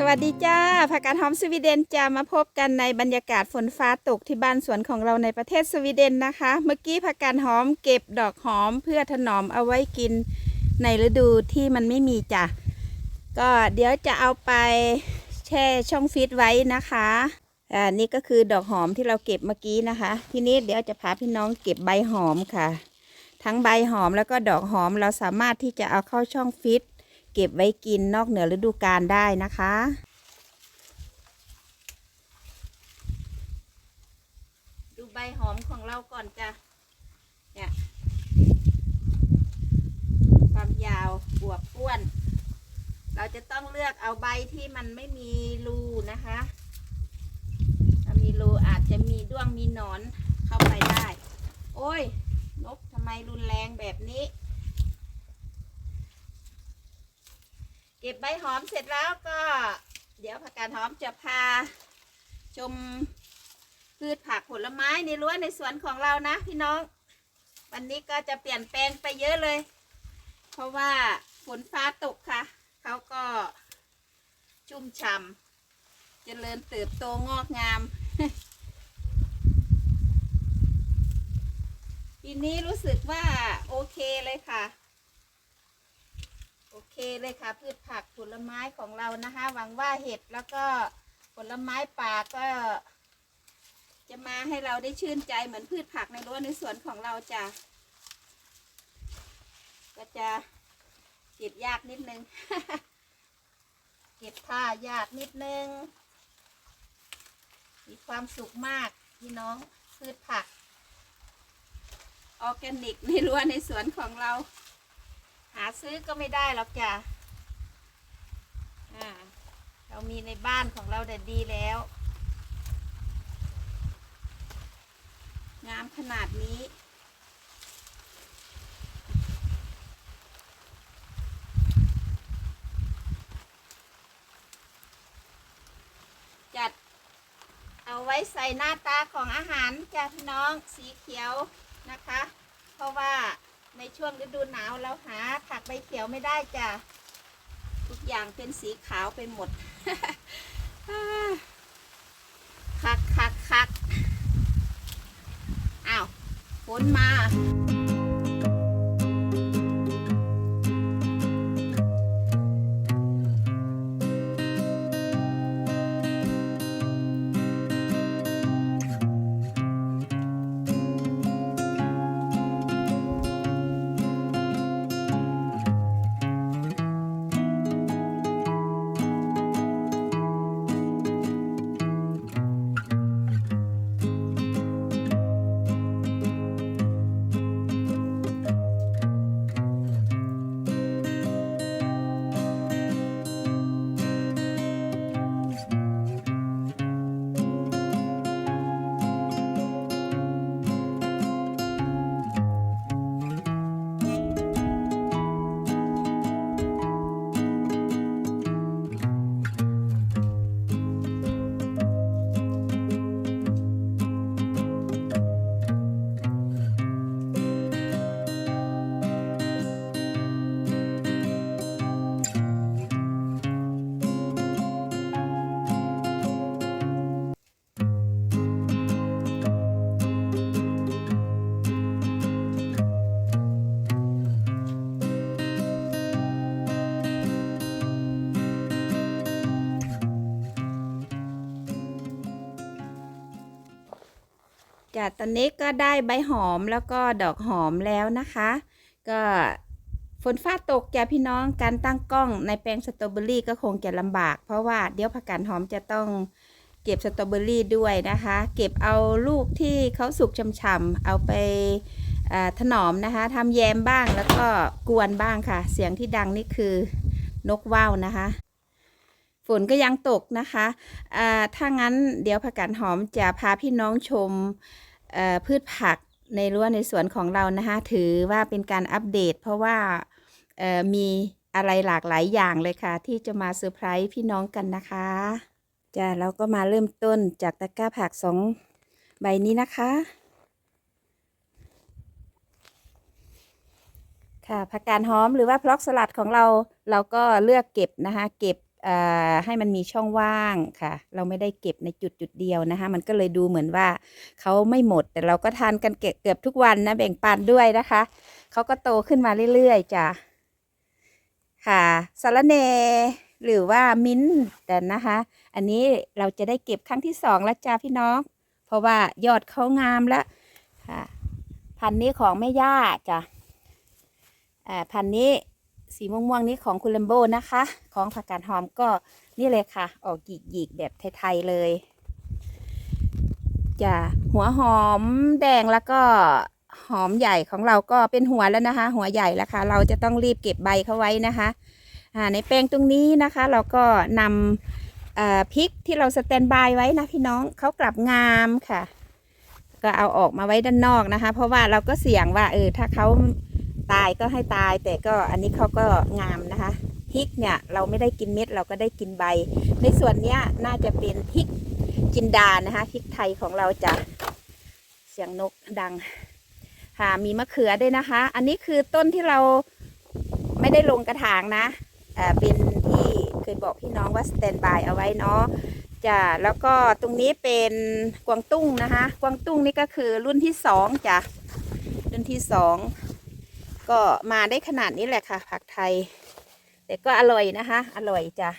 สวัสดีจ้าผักกาดหอมสวีเดนจะมาพบกันในบรรยากาศฝนฟ้าตกที่บ้านสวนของเราในประเทศสวีเดนนะคะ เมื่อกี้ผักกาดหอมเก็บดอกหอมเพื่อถนอมเอาไว้กินในฤดูที่มันไม่มีจ้ะก็เดี๋ยวจะเอาไปแช่ช่องฟิตไว้นะคะอ่านี่ก็คือดอกหอมที่เราเก็บเมื่อกี้นะคะ ทีนี้เดี๋ยวจะพาพี่น้องเก็บใบหอมค่ะ ทั้งใบหอมแล้วก็ดอกหอมเราสามารถที่จะเอาเข้าช่องฟิต เก็บไว้กินนอกเหนือฤดูกาลได้นะคะ ดูใบหอมของเราก่อนจ้ะเนี่ยความยาวบวบอ้วน เราจะต้องเลือกเอาใบที่มันไม่มีรูนะคะถ้ามีรูอาจจะมีด้วงมีหนอนเข้าไปได้ โอ้ยนกทำไมรุนแรงแบบนี้ ก็บใบหอมเสร็จแล้วก็ เดี๋ยวผักกาดหอมจะพา ชมพืชผักผลไม้ในรั้วในสวนของเรานะ พี่น้อง วันนี้ก็จะเปลี่ยนแปลงไปเยอะเลย เพราะว่าฝนฟ้าตกค่ะ เขาก็ชุ่มฉ่ำเจริญเติบโตงอกงามปีนี้รู้สึกว่าโอเคเลยค่ะ โอเคเลยค่ะ พืชผักผลไม้ของเรานะคะ หวังว่าเห็ดแล้วก็ผลไม้ป่าก็ จะมาให้เราได้ชื่นใจเหมือนพืชผักในรั้วในสวนของเราจ้ะก็จะเก็บยากนิดนึง เก็บผ้ายากนิดนึง มีความสุขมากพี่น้องพืชผัก ออร์แกนิกในรั้วในสวนของเรา หาซื้อก็ไม่ได้หรอกจ้ะอ่าเรามีในบ้านของเราแต่ดีแล้ว งามขนาดนี้จัดเอาไว้ใส่หน้าตาของอาหารจ้ะพี่น้องสีเขียวนะคะ เพราะว่า ในช่วงฤดูหนาวเราหาผักใบเขียวไม่ได้จ้ะทุกอย่างเป็นสีขาวไปหมดคักคักคักอ้าวฝนมา จ้ะตอนนี้ก็ได้ใบหอมแล้วก็ดอกหอมแล้วนะคะ ก็ฝนฟ้าตกจ้ะพี่น้องการตั้งกล้องในแปลงสตรอเบอรี่ก็คงจะลำบาก เพราะว่าเดี๋ยวผักกาดหอมจะต้องเก็บสตรอเบอรี่ด้วยนะคะ เก็บเอาลูกที่เขาสุกช่ำๆเอาไปถนอมนะคะทำแยมบ้างแล้วก็กวนบ้างค่ะ เสียงที่ดังนี่คือนกว่าวนะคะ ฝนก็ยังตกนะคะถ้างั้นเดี๋ยวผักกาดหอมจะพาพี่น้องชม พืชผักในรั้วในสวนของเรานะคะถือว่าเป็นการอัปเดต เพราะว่ามีอะไรหลากหลายอย่างเลยค่ะ ที่จะมาเซอร์ไพรส์พี่น้องกันนะคะจ้ะเราก็มาเริ่มต้นจากตะกร้าผักสองใบนี้นะคะ ค่ะผักกาดหอมหรือว่าพล็อกสลัดของเราเราก็เลือกเก็บนะคะ เก็บ ให้มันมีช่องว่างค่ะ เราไม่ได้เก็บในจุดจุดเดียวนะคะ มันก็เลยดูเหมือนว่าเขาไม่หมด แต่เราก็ทานกันเกือบทุกวันนะแบ่งปันด้วยนะคะเขาก็โตขึ้นมาเรื่อยๆจ้ะค่ะสารเนหรือว่ามิ้นแต่นะคะ อันนี้เราจะได้เก็บครั้งที่สองแล้วจ้าพี่น้อง เพราะว่ายอดเขางามแล้วค่ะ พันนี้ของแม่ย่าจ้ะอ่าพันนี้ สีม่วงๆนี้ของคุณเลมโบนะคะ ของผักกาดหอมก็นี่เลยค่ะ ออกหยิกๆแบบไทยๆเลยจะหัวหอมแดงแล้วก็หอมใหญ่ของเราก็เป็นหัวแล้วนะคะ หัวใหญ่แล้วค่ะ เราจะต้องรีบเก็บใบเขาไว้นะคะในแปลงตรงนี้นะคะ เราก็นำพริกที่เราสแตนบายไว้นะพี่น้องเขากลับงามค่ะ ก็เอาออกมาไว้ด้านนอกนะคะ เพราะว่าเราก็เสี่ยงว่าเออถ้าเขา ตายก็ให้ตายแต่ก็อันนี้เขาก็งามนะคะพริกเนี่ยเราไม่ได้กินเม็ดเราก็ได้กินใบ ในส่วนเนี้ยน่าจะเป็นพริกจินดานะคะพริกไทยของเราจะเสียงนกดังค่ะมีมะเขือด้วยนะคะ อันนี้คือต้นที่เราไม่ได้ลงกระถางนะเออเป็นที่เคยบอกพี่น้องว่าสแตนบายเอาไว้เนาะจ้ะแล้วก็ตรงนี้เป็นกวางตุ้งนะคะ กวางตุ้งนี่ก็คือรุ่นที่สองจ้ะรุ่นที่สอง ก็มาได้ขนาดนี้แหละค่ะ ผักไทย แต่ก็อร่อยนะคะ อร่อยจ้ะ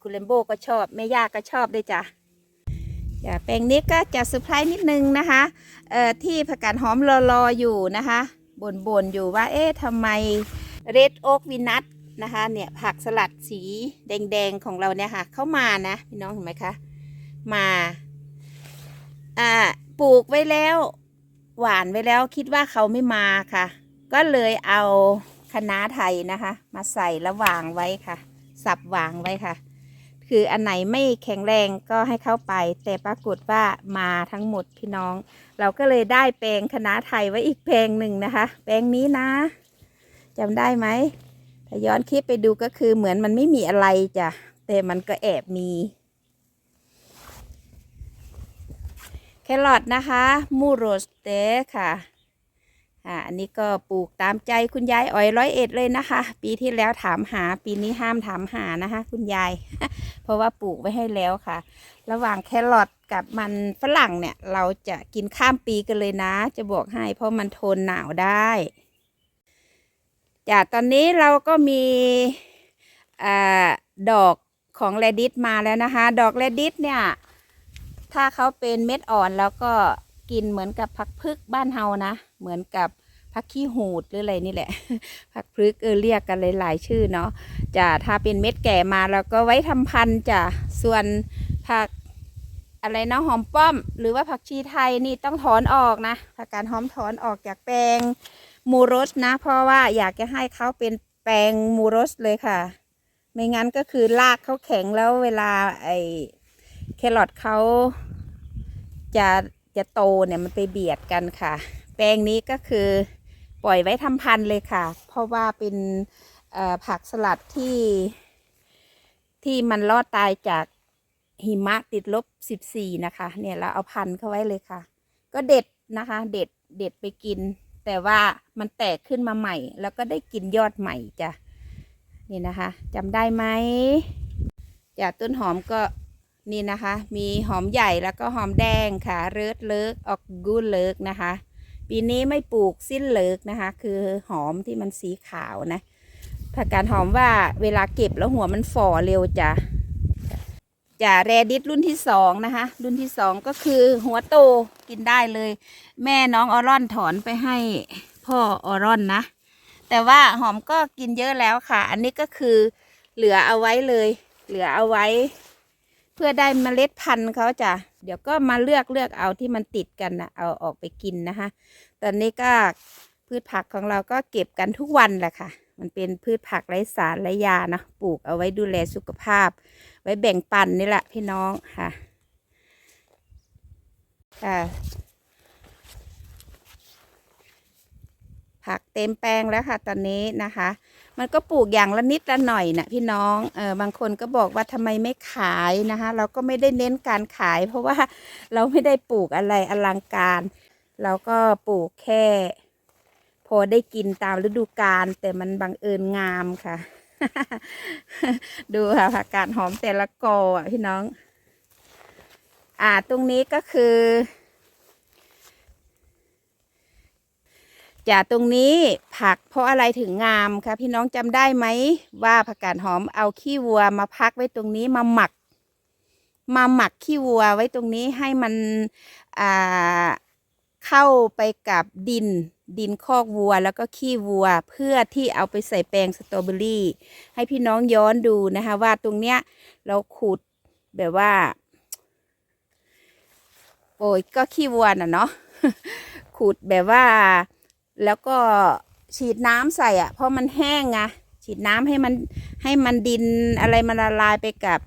คุณเลมโบก็ชอบแม่ย่าก็ชอบด้วยจ้ะจ้ะแปลงนี้ก็จะเซอร์ไพรส์นิดนึงนะคะเอ่อที่ผักกาดหอมรอๆออยู่นะคะบ่นๆอยู่ว่าเอ๊ะทำไมเรดโอ๊กวินัทนะคะเนี่ยผักสลัดสีแดงๆของเราเนี่ยค่ะเข้ามานะพี่น้องเห็นไหมคะมาอ่าปลูกไว้แล้ว หวานไว้แล้วคิดว่าเขาไม่มาค่ะ ก็เลยเอาคะน้าไทยนะคะ มาใส่แล้ววางไว้ค่ะ สับวางไว้ค่ะ คืออันไหนไม่แข็งแรงก็ให้เข้าไป แต่ปรากฏว่ามาทั้งหมดพี่น้อง เราก็เลยได้แปลงคณะไทยไว้อีกแปลงหนึ่งนะคะ แปลงนี้นะจำได้ไหมถ้าย้อนคลิปไปดูก็คือเหมือนมันไม่มีอะไรจ้ะแต่มันก็แอบมี แครอทนะคะ มูโรสเตค่ะ อ่าอันนี้ก็ปลูกตามใจคุณยายอ๋อยร้อยเอ็ดเลยนะคะ ปีที่แล้วถามหาปีนี้ห้ามถามหานะคะ คุณยาย เพราะว่าปลูกไว้ให้แล้วค่ะ ระหว่างแครอทกับมันฝรั่งเนี่ย เราจะกินข้ามปีกันเลยนะ จะบอกให้เพราะมันทนหนาวได้จ้ะตอนนี้เราก็มีอดอกของแรดิสมาแล้วนะคะ ดอกแรดิสเนี่ย ถ้าเขาเป็นเม็ดอ่อนแล้วก็ กินเหมือนกับผักพึกบ้านเฮานะ เหมือนกับผักขี้หูดหรืออะไรนี่แหละ ผักพึกเออเรียกกันหลายๆชื่อเนาะจะถ้าเป็นเม็ดแก่มาแล้วก็ไว้ทำพันธุ์จะส่วนผักอะไรนะหอมป้อม หรือว่าผักชีไทยนี่ต้องถอนออกนะผักการหอมถอนออกจากแปลงมูรสนะ เพราะว่าอยากจะให้เขาเป็นแปลงมูรสเลยค่ะ ไม่งั้นก็คือรากเขาแข็งแล้วเวลาไอแครอทเขาจะ จะโตเนี่ยมันไปเบียดกันค่ะ แปลงนี้ก็คือปล่อยไว้ทำพันธุ์เลยค่ะ เพราะว่าเป็นผักสลัดที่ที่มันรอดตายจากหิมะติดลบ14นะคะ เนี่ยเราเอาพันธุ์เข้าไว้เลยค่ะ ก็เด็ดนะคะ เด็ดเด็ดไปกิน แต่ว่ามันแตกขึ้นมาใหม่ แล้วก็ได้กินยอดใหม่จ้ะนี่นะคะจำได้ไหมจากต้นหอมก็ นี่นะคะ มีหอมใหญ่แล้วก็หอมแดงค่ะ เลิศเลิกออกกูเลิกนะคะ ปีนี้ไม่ปลูกสิ้นเลิกนะคะ คือหอมที่มันสีขาวนะผักกาดหอมว่าเวลาเก็บแล้วหัวมันฝ่อเร็วจ้ะจะแรดิสรุ่นที่สองนะคะ รุ่นที่สองก็คือหัวโตกินได้เลย แม่น้องออรอนถอนไปให้พ่อออรอนนะ แต่ว่าหอมก็กินเยอะแล้วค่ะ อันนี้ก็คือเหลือเอาไว้เลย เหลือเอาไว้ เพื่อได้เมล็ดพันธุ์เขาจ้ะเดี๋ยวก็มาเลือกเลือกเอาที่มันติดกันนะเอาออกไปกินนะคะ ตอนนี้ก็พืชผักของเราก็เก็บกันทุกวันแหละค่ะ มันเป็นพืชผักไร้สารไร้ยานะปลูกเอาไว้ดูแลสุขภาพ ไว้แบ่งปันนี่แหละพี่น้องค่ะค่ะผักเต็มแปลงแล้วค่ะตอนนี้นะคะ มันก็ปลูกอย่างละนิดละหน่อยนะพี่น้องเออบางคนก็บอกว่าทำไมไม่ขายนะคะ เราก็ไม่ได้เน้นการขาย เพราะว่าเราไม่ได้ปลูกอะไรอลังการ เราก็ปลูกแค่ พอได้กินตามฤดูกาลแต่มันบังเอิญงามค่ะ ดูค่ะผักกาดหอมแต่ละกออะพี่น้อง อ่าตรงนี้ก็คือ จากตรงนี้ผักเพราะอะไรถึงงามคะพี่น้องจำได้ไหมว่าผักกาดหอมเอาขี้วัวมาพักไว้ตรงนี้มาหมัก มาหมักขี้วัวไว้ตรงนี้ให้มันอ่าเข้าไปกับดินดินคอกวัวแล้วก็ขี้วัวเพื่อที่เอาไปใส่แปลงสตรอเบอรี่ ให้พี่น้องย้อนดูนะคะว่าตรงเนี้ยเราขุดแบบว่า โอ้ยก็ขี้วัวน่ะเนาะขุดแบบว่า แล้วก็ฉีดน้ำใส่อะ เพราะมันแห้งไงฉีดน้ำให้มันให้มันดินอะไรมันละลายไปกับ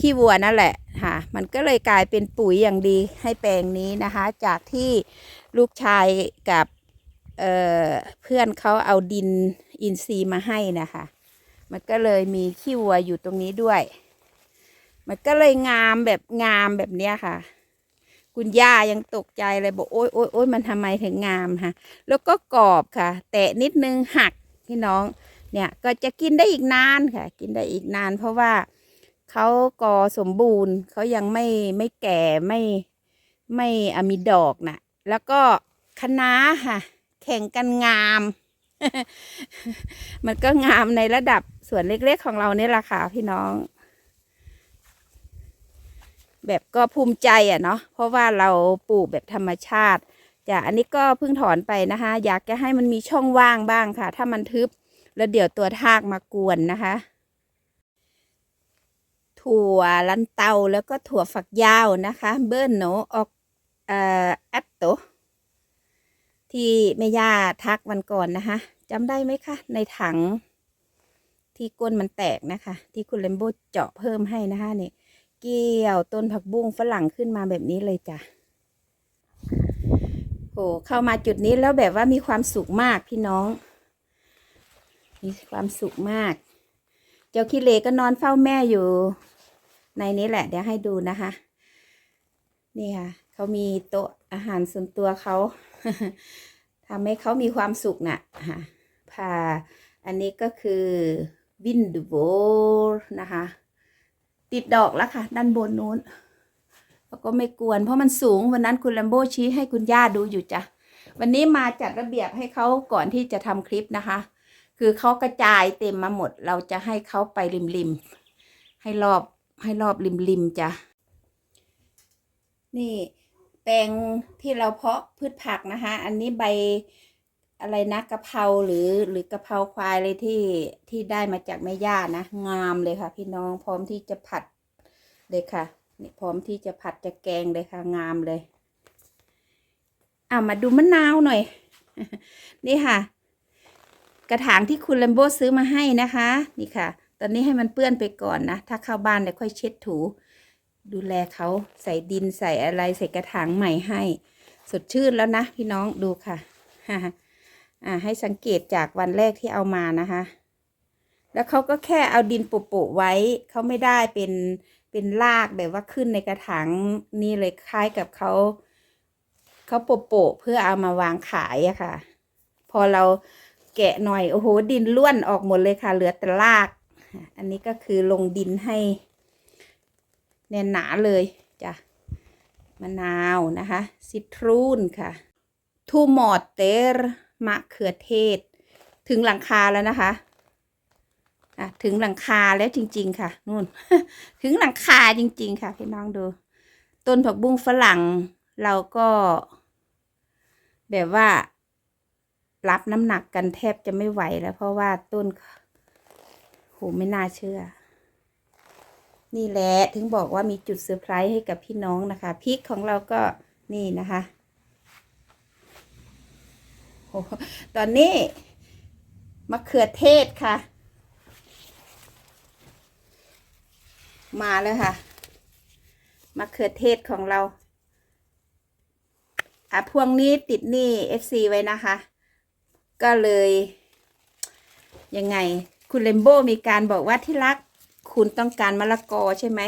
ขี้วัวนั่นแหละค่ะ มันก็เลยกลายเป็นปุ๋ยอย่างดีให้แปลงนี้นะคะ จากที่ลูกชายกับเออเพื่อนเขาเอาดินอินทรีย์มาให้นะคะ มันก็เลยมีขี้วัวอยู่ตรงนี้ด้วย มันก็เลยงามแบบงามแบบเนี้ยค่ะ คุณย่ายังตกใจเลยบอกโอ๊ยโอ๊ยโอ๊ยมันทำไมถึงงามฮะแล้วก็กรอบค่ะ แตะนิดนึงหักพี่น้อง เนี่ยก็จะกินได้อีกนานค่ะ กินได้อีกนาน เพราะว่าเขาก่อสมบูรณ์เขายังไม่ไม่แก่ไม่ไม่อมีดอกนะแล้วก็คะน้าค่ะ แข่งกันงาม มันก็งามในระดับส่วนเล็กๆของเราเนี่ยแหละค่ะพี่น้อง แบบก็ภูมิใจอะเนาะเพราะว่าเราปลูกแบบธรรมชาติจ้ะอันนี้ก็เพิ่งถอนไปนะคะ อยากจะให้มันมีช่องว่างบ้างค่ะ ถ้ามันทึบแล้วเดี๋ยวตัวทากมากวนนะคะ ถั่วลันเตาแล้วก็ถั่วฝักยาวนะคะ เบิ้ลโนออกเอ่อแอปโตที่แม่ย่าทักวันก่อนนะคะจำได้ไหมคะในถังที่ก้นมันแตกนะคะ ที่คุณเลมโบเจาะเพิ่มให้นะคะนี่ เกี่ยวต้นผักบุ้งฝรั่งขึ้นมาแบบนี้เลยจ้ะโอ้เข้ามาจุดนี้แล้วแบบว่ามีความสุขมากพี่น้อง มีความสุขมาก เจ้าคิเลก็นอนเฝ้าแม่อยู่ ในนี้แหละ เดี๋ยวให้ดูนะคะ นี่ค่ะเขามีโต๊ะอาหารส่วนตัวเขาทำให้เขามีความสุขน่ะค่ะพาอันนี้ก็คือวินดูโบนะคะ ติดดอกแล้วค่ะ ด้านบนนู้นแล้วก็ไม่กวน เพราะมันสูงวันนั้นคุณแลมโบชี้ให้คุณย่าดูอยู่จ้ะวันนี้มาจัดระเบียบให้เขาก่อนที่จะทำคลิปนะคะ คือเขากระจายเต็มมาหมด เราจะให้เขาไปริมริมให้รอบให้รอบริมริมจ้ะนี่แปลงที่เราเพาะพืชผักนะคะ อันนี้ใบ อะไรนะกะเพราหรือหรือกะเพราควายเลยที่ที่ได้มาจากแม่ย่านะ งามเลยค่ะ พี่น้องพร้อมที่จะผัดเลยค่ะนี่พร้อมที่จะผัดจะแกงเลยค่ะ งามเลยอ่ามาดูมะนาวหน่อย นี่ค่ะ กระถางที่คุณแลมโบซื้อมาให้นะคะ นี่ค่ะ ตอนนี้ให้มันเปื้อนไปก่อนนะ ถ้าเข้าบ้านเดี๋ยวค่อยเช็ดถู ดูแลเขาใส่ดินใส่อะไรใส่กระถางใหม่ให้ สดชื่นแล้วนะ พี่น้องดูค่ะ อ่าให้สังเกตจากวันแรกที่เอามานะคะ แล้วเขาก็แค่เอาดินโปะๆไว้เขาไม่ได้เป็นเป็นรากแบบว่าขึ้นในกระถางนี่เลยคล้ายกับเขาเขาโปะๆเพื่อเอามาวางขายอะค่ะ พอเราแกะหน่อย โอ้โห ดินล้วนออกหมดเลยค่ะ เหลือแต่ราก อันนี้ก็คือลงดินให้แน่นหนาเลยจ้ะมะนาวนะคะ ซิตรูนค่ะทูมอเตอร์ มะเขือเทศ ถึงหลังคาแล้วนะคะอะถึงหลังคาแล้วจริง ๆ ค่ะนู่น ถึงหลังคาจริง ๆ ค่ะพี่น้องดู ต้นผักบุ้งฝรั่งเราก็ แบบว่า รับน้ำหนักกันแทบจะไม่ไหวแล้ว เพราะว่าต้นโหไม่น่าเชื่อ นี่แหละถึงบอกว่ามีจุดเซอร์ไพรส์ให้กับพี่น้องนะคะพริกของเราก็นี่นะคะ ตอนนี้มะเขือเทศค่ะ มาแล้วค่ะมะเขือเทศของเรา อะพวงนี้ติดหนี้ FC ไว้นะคะ ก็เลย ยังไง คุณเลมโบมีการบอกว่าที่รัก คุณต้องการมะละกอใช่ไหม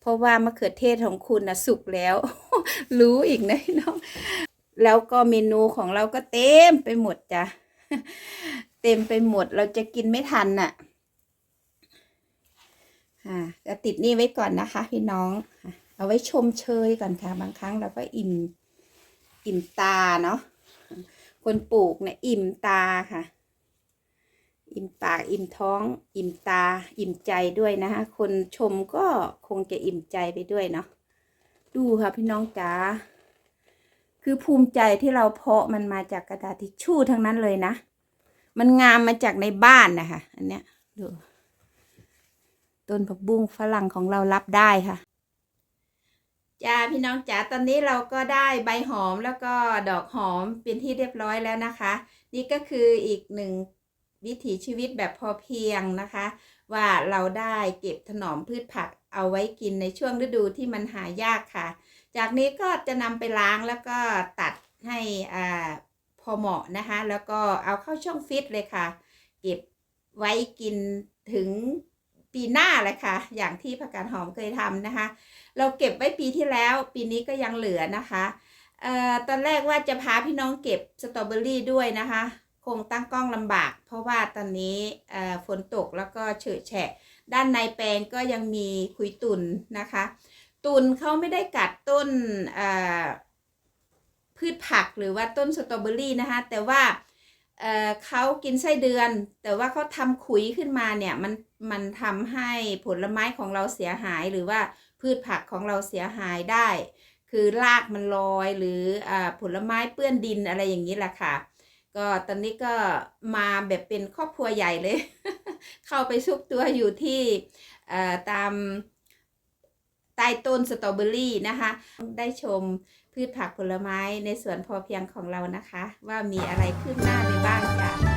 เพราะว่ามะเขือเทศของคุณนะสุกแล้ว รู้อีกนะน้อง แล้วก็เมนูของเราก็เต็มไปหมดจ้ะ เต็มไปหมดเราจะกินไม่ทันน่ะอ่าจะติดนี่ไว้ก่อนนะคะ พี่น้อง เอาไว้ชมเชยก่อนค่ะ บางครั้งเราก็อิ่ม อิ่มตาเนาะ คนปลูกเนี่ยอิ่มตาค่ะ อิ่มปากอิ่มท้อง อิ่มตา อิ่มใจด้วยนะคะ คนชมก็คงจะอิ่มใจไปด้วยเนาะ ดูค่ะพี่น้องจ๋า คือภูมิใจที่เราเพาะมันมาจากกระดาษทิชชู่ทั้งนั้นเลยนะ มันงามมาจากในบ้านนะคะ อันเนี้ยดูต้นผักบุ้งฝรั่งของเรารับได้ค่ะจ้าพี่น้องจ๋าตอนนี้เราก็ได้ใบหอมแล้วก็ดอกหอมเป็นที่เรียบร้อยแล้วนะคะ นี่ก็คืออีกหนึ่งวิถีชีวิตแบบพอเพียงนะคะ ว่าเราได้เก็บถนอมพืชผักเอาไว้กินในช่วงฤดูที่มันหายากค่ะ จากนี้ก็จะนำไปล้างแล้วก็ตัดให้อ่าพอเหมาะนะคะ แล้วก็เอาเข้าช่องฟิตเลยค่ะ เก็บไว้กินถึงปีหน้าเลยค่ะ อย่างที่ผักกาดหอมเคยทำนะคะ เราเก็บไว้ปีที่แล้ว ปีนี้ก็ยังเหลือนะคะเอ่อตอนแรกว่าจะพาพี่น้องเก็บสตรอเบอรี่ด้วยนะคะ คงตั้งกล้องลำบาก เพราะว่าตอนนี้เอ่อฝนตกแล้วก็เฉอะแฉะ ด้านในแปลงก็ยังมีขุยตุนนะคะ ตุนเขาไม่ได้กัดต้นพืชผักหรือว่าต้นสตรอเบอรี่นะคะแต่ว่าเเขากินไส้เดือน แต่ว่าเขาทำขุยขึ้นมาเนี่ยมันมันทำให้ผลไม้ของเราเสียหายหรือว่าพืชผักของเราเสียหายได้ คือรากมันลอยหรืออผลไม้เปื้อนดินอะไรอย่างนี้แหละค่ะ ก็ตอนนี้ก็มาแบบเป็นครอบครัวใหญ่เลย เข้าไปซุกตัวอยู่ที่ตาม ใต้ต้นสตรอเบอรี่นะคะ ได้ชมพืชผักผลไม้ในสวนพอเพียงของเรานะคะ ว่ามีอะไรขึ้นหน้าไปบ้างจ้ะ